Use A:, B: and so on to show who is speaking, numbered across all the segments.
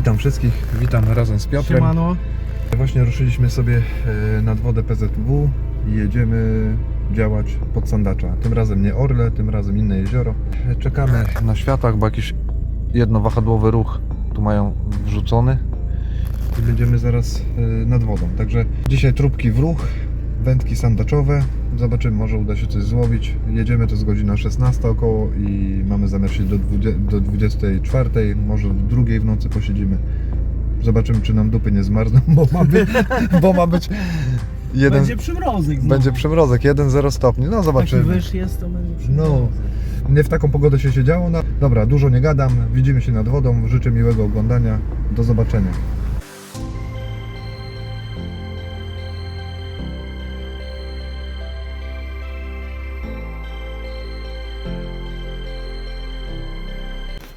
A: Witam wszystkich, witam razem z Piotrem.
B: Siemano.
A: Właśnie ruszyliśmy sobie e, nad wodę PZW i jedziemy działać pod Sandacza. Tym razem nie Orle, tym razem inne jezioro. Czekamy na światach, bo jakiś jednowahadłowy ruch tu mają wrzucony i będziemy zaraz e, nad wodą. Także dzisiaj trubki w ruch, wędki sandaczowe. Zobaczymy, może uda się coś złowić. Jedziemy, to jest godzina 16 około i mamy zamiar siedzieć do, 20, do 24, może do drugiej w nocy posiedzimy. Zobaczymy, czy nam dupy nie zmarzną, bo ma być, bo ma być jeden,
B: Będzie przymrozek znowu.
A: będzie przymrozek, 1-0 stopni. No zobaczymy.
B: wyż jest, to będzie przymrozek.
A: No, nie w taką pogodę się siedziało. No, dobra, dużo nie gadam. Widzimy się nad wodą. Życzę miłego oglądania. Do zobaczenia.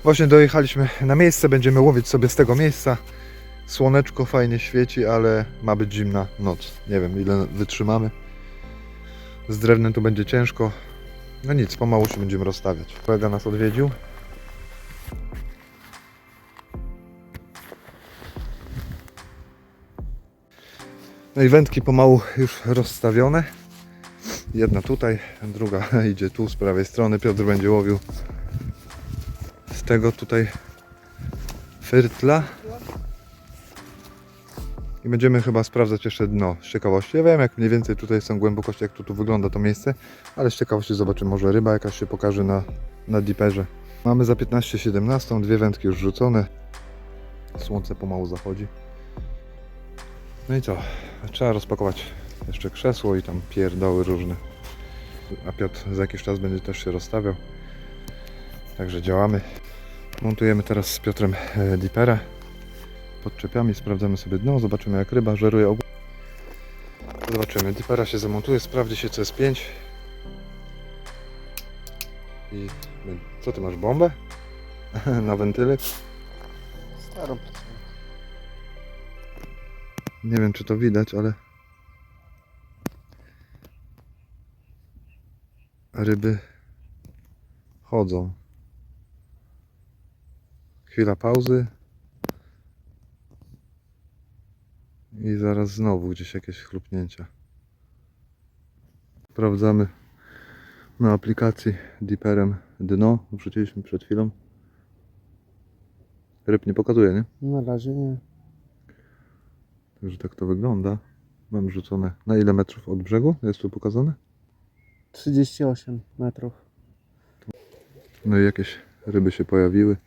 A: Właśnie dojechaliśmy na miejsce, będziemy łowić sobie z tego miejsca. Słoneczko fajnie świeci, ale ma być zimna noc. Nie wiem ile wytrzymamy. Z drewnem tu będzie ciężko. No nic, pomału się będziemy rozstawiać. Kolega nas odwiedził. No i wędki pomału już rozstawione. Jedna tutaj, druga idzie tu z prawej strony. Piotr będzie łowił tego tutaj fyrtla. I będziemy chyba sprawdzać jeszcze dno z ciekawości. Ja wiem jak mniej więcej tutaj są głębokości, jak tu, tu wygląda to miejsce, ale z ciekawości zobaczymy, może ryba jakaś się pokaże na, na diperze. Mamy za 15-17, dwie wędki już rzucone. Słońce pomału zachodzi. No i co? Trzeba rozpakować jeszcze krzesło i tam pierdoły różne. A Piotr za jakiś czas będzie też się rozstawiał. Także działamy. Montujemy teraz z Piotrem e, dipera. Podczepiamy, sprawdzamy sobie dno, zobaczymy jak ryba żeruje ogół. Zobaczymy, dipera się zamontuje, sprawdzi się co jest 5. I co ty masz bombę? Na wentyly?
B: Starą
A: Nie wiem czy to widać, ale ryby chodzą. Chwila pauzy. I zaraz znowu gdzieś jakieś chlupnięcia. Sprawdzamy na aplikacji Deeperem dno. Wrzuciliśmy przed chwilą. Ryb nie pokazuje, nie?
B: Na razie nie.
A: Także tak to wygląda. Mam rzucone na ile metrów od brzegu? Jest tu pokazane?
B: 38 metrów.
A: No i jakieś ryby się pojawiły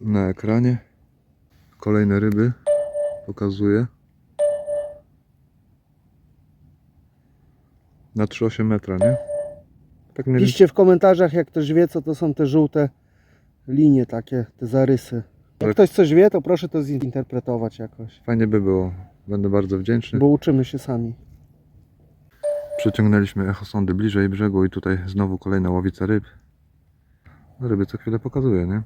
A: na ekranie. Kolejne ryby pokazuje. Na 3,8 metra, nie? Tak.
B: Piszcie w komentarzach, jak ktoś wie, co to są te żółte linie takie, te zarysy. Jak ktoś coś wie, to proszę to zinterpretować jakoś.
A: Fajnie by było. Będę bardzo wdzięczny.
B: Bo uczymy się sami.
A: Przeciągnęliśmy echosondy bliżej brzegu i tutaj znowu kolejna łowica ryb. Ryby co chwilę pokazuje, nie?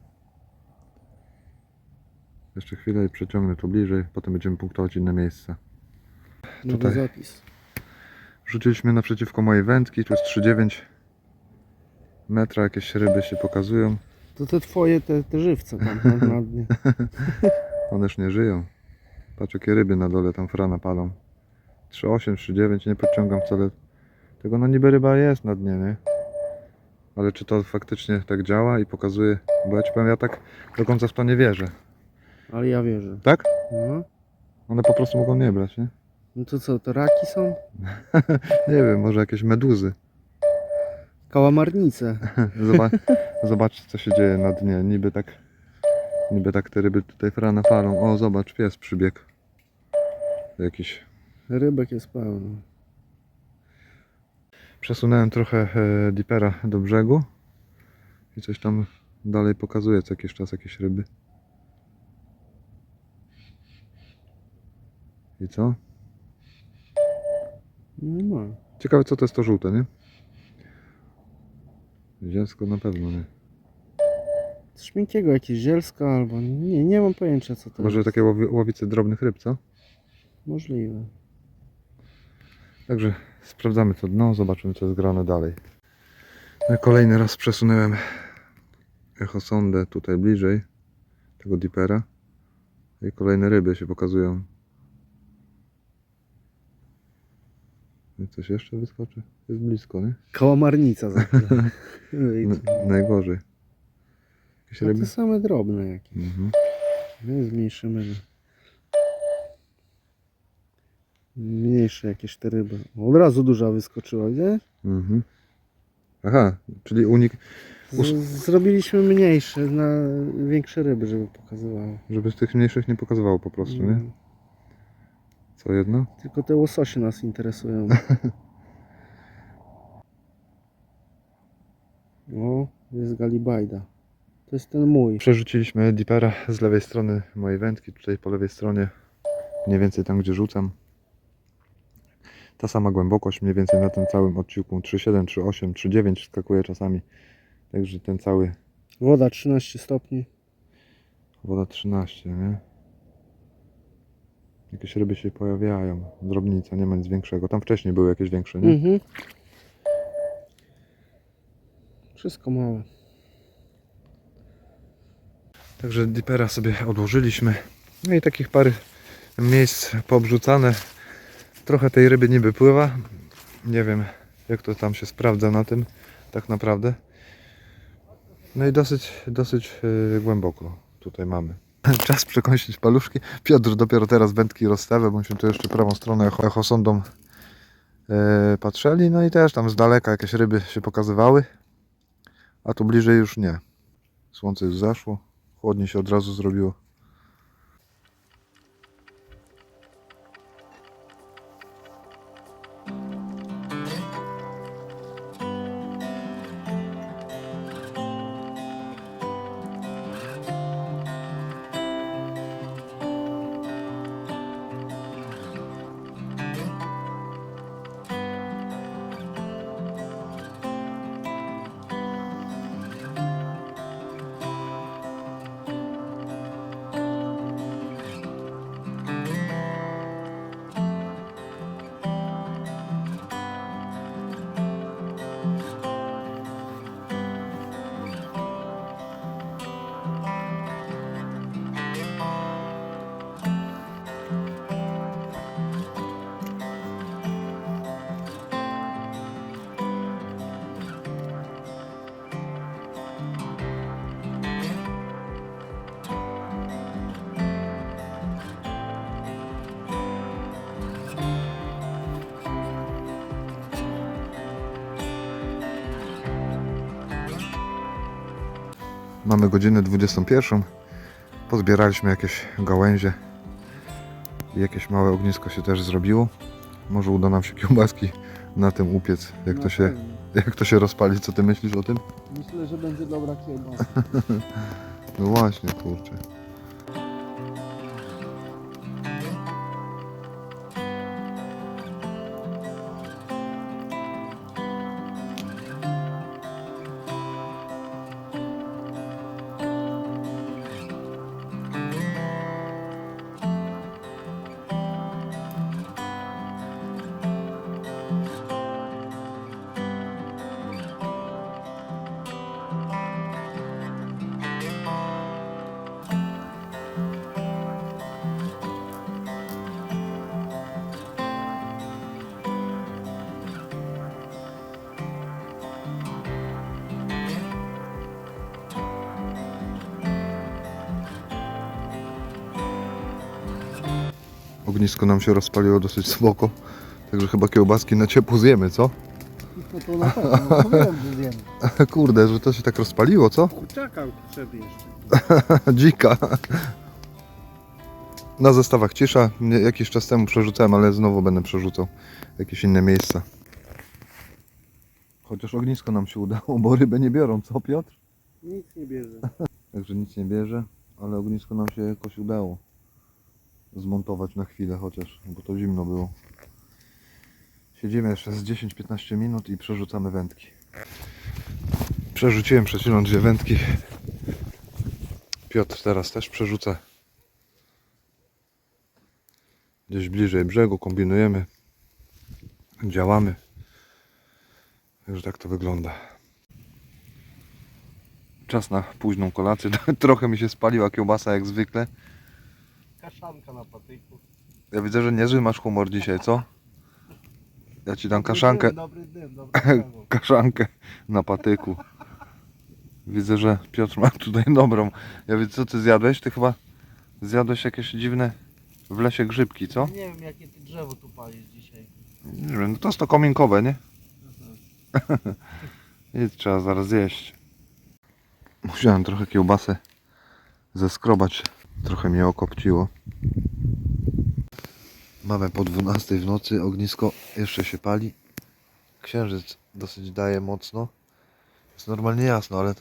A: Jeszcze chwilę i przeciągnę to bliżej, potem będziemy punktować inne miejsca.
B: Nowy
A: Tutaj.
B: zapis.
A: Rzuciliśmy naprzeciwko mojej wędki, tu jest 3,9 metra, jakieś ryby się pokazują.
B: To te twoje, te, te żywce tam na, na dnie.
A: One już nie żyją. Patrz jakie ryby na dole tam frana palą. 3,8, 3,9, nie podciągam wcale. Tego no niby ryba jest na dnie, nie? Ale czy to faktycznie tak działa i pokazuje? Bo ja ci powiem, ja tak do końca w to nie wierzę.
B: Ale ja wierzę.
A: Tak?
B: No.
A: One po prostu mogą nie brać, nie?
B: no to co, to raki są?
A: Nie wiem, może jakieś meduzy.
B: Kałamarnice.
A: Zobacz, zobaczcie co się dzieje na dnie. Niby tak, niby tak te ryby tutaj frana falą. O, zobacz, pies przybiegł. Jakiś.
B: Rybek jest pełno.
A: Przesunąłem trochę e, dipera do brzegu i coś tam dalej pokazuje co jakiś czas jakieś ryby. I co?
B: No, ma.
A: Ciekawe co to jest to żółte, nie? Zielsko na pewno nie.
B: Coś miękkiego, jakieś zielska albo... Nie, nie mam pojęcia co to
A: Może
B: jest.
A: takie łowi, łowice drobnych ryb, co?
B: Możliwe.
A: Także sprawdzamy to dno, zobaczymy co jest grane dalej. No i kolejny raz przesunąłem echosondę tutaj bliżej. tego dipera. I kolejne ryby się pokazują. Coś jeszcze wyskoczy? Jest blisko, nie?
B: Kałamarnica za chwilę.
A: N- najgorzej. Jakieś
B: No
A: ryby?
B: te same drobne jakieś.
A: Mhm.
B: My zmniejszymy. Mniejsze jakieś te ryby. Od razu duża wyskoczyła, nie?
A: Mhm. Aha, czyli unik, Us-
B: zrobiliśmy mniejsze na większe ryby, żeby pokazywało.
A: żeby z tych mniejszych nie pokazywało po prostu, nie?
B: Mm.
A: Co jedno?
B: Tylko te łososie nas interesują. o, jest galibajda. To jest ten mój.
A: Przerzuciliśmy dipera z lewej strony mojej wędki, tutaj po lewej stronie, mniej więcej tam gdzie rzucam. Ta sama głębokość, mniej więcej na tym całym odcinku 3,7, 3,8, 3,9 skakuje czasami. Także ten cały
B: Woda 13 stopni.
A: woda 13, nie? Jakieś ryby się pojawiają. Drobnica, nie ma nic większego. Tam wcześniej były jakieś większe, nie?
B: Mhm. Wszystko małe.
A: Także dipera sobie odłożyliśmy. No i takich parę miejsc poobrzucane. Trochę tej ryby niby pływa. Nie wiem jak to tam się sprawdza na tym tak naprawdę. No i dosyć, dosyć yy, głęboko tutaj mamy. Czas przekąsić paluszki. Piotr dopiero teraz wędki rozstawia, bo myśmy tu jeszcze prawą stronę echo, echosondą yy, patrzeli. No i też tam z daleka jakieś ryby się pokazywały. A tu bliżej już nie. Słońce już zaszło. Chłodniej się od razu zrobiło. Mamy godzinę 21. Pozbieraliśmy jakieś gałęzie. I jakieś małe ognisko się też zrobiło. Może uda nam się kiełbaski na tym upiec. Jak to się, jak to się rozpali, co ty myślisz o tym?
B: Myślę, że będzie dobra kiełbasa.
A: No właśnie, kurczę. Ognisko nam się rozpaliło dosyć spoko. Także chyba kiełbaski na ciepło zjemy, co?
B: No to na pewno, no to wiem, że wiem.
A: Kurde, że to się tak rozpaliło, co?
B: Kurczaka potrzeby jeszcze.
A: Dzika. Na zestawach cisza. Jakiś czas temu przerzucałem, ale znowu będę przerzucał w jakieś inne miejsca. Chociaż ognisko nam się udało, bo ryby nie biorą, co Piotr?
B: Nic nie bierze.
A: Także nic nie bierze, ale ognisko nam się jakoś udało zmontować na chwilę chociaż, bo to zimno było. Siedzimy jeszcze z 10-15 minut i przerzucamy wędki. Przerzuciłem przed chwilą dwie wędki. Piotr teraz też przerzuca. Gdzieś bliżej brzegu kombinujemy. Działamy. Także tak to wygląda. Czas na późną kolację. Trochę mi się spaliła kiełbasa jak zwykle.
B: Kaszanka na patyku.
A: Ja widzę, że niezły masz humor dzisiaj, co? Ja ci dam kaszankę,
B: Dobry dym, dobry dym.
A: kaszankę na patyku. Widzę, że Piotr ma tutaj dobrą. Ja widzę, co ty zjadłeś? Ty chyba zjadłeś jakieś dziwne w lesie grzybki, co?
B: Nie wiem jakie ty drzewo tu palisz dzisiaj.
A: Nie wiem, no to jest to kominkowe, nie? I trzeba zaraz jeść. Musiałem trochę kiełbasę zeskrobać. Trochę mnie okopciło. Mamy po 12 w nocy, ognisko jeszcze się pali. Księżyc dosyć daje mocno. Jest normalnie jasno, ale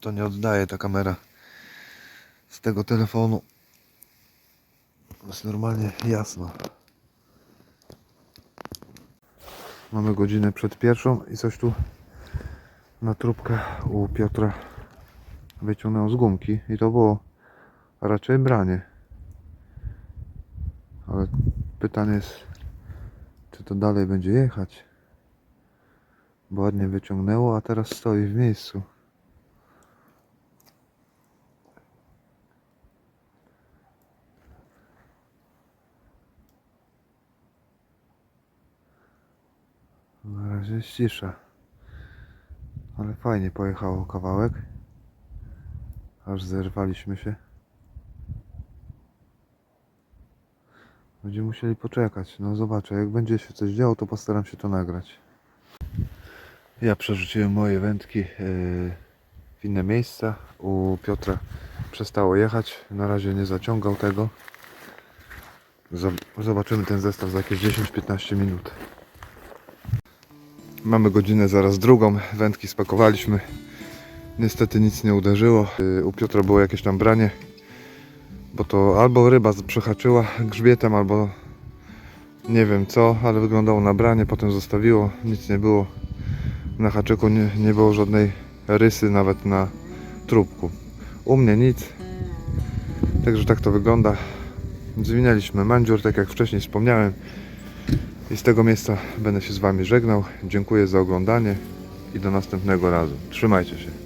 A: to, nie oddaje ta kamera z tego telefonu. Jest normalnie jasno. Mamy godzinę przed pierwszą i coś tu na trubkę u Piotra wyciągnął z gumki i to było raczej branie. Ale pytanie jest, czy to dalej będzie jechać. Bo ładnie wyciągnęło, a teraz stoi w miejscu. Na razie jest cisza. Ale fajnie pojechało kawałek. Aż zerwaliśmy się. Będziemy musieli poczekać. No zobaczę, jak będzie się coś działo, to postaram się to nagrać. Ja przerzuciłem moje wędki yy, w inne miejsca. U Piotra przestało jechać. Na razie nie zaciągał tego. Zob- Zobaczymy ten zestaw za jakieś 10-15 minut. Mamy godzinę zaraz drugą, wędki spakowaliśmy. Niestety nic nie uderzyło. Yy, U Piotra było jakieś tam branie, bo to albo ryba przehaczyła grzbietem, albo nie wiem co, ale wyglądało na branie, potem zostawiło, nic nie było. Na haczyku nie, nie było żadnej rysy nawet na trupku. U mnie nic. Także tak to wygląda. Zwinęliśmy mandziur, tak jak wcześniej wspomniałem. I z tego miejsca będę się z Wami żegnał. Dziękuję za oglądanie i do następnego razu. Trzymajcie się.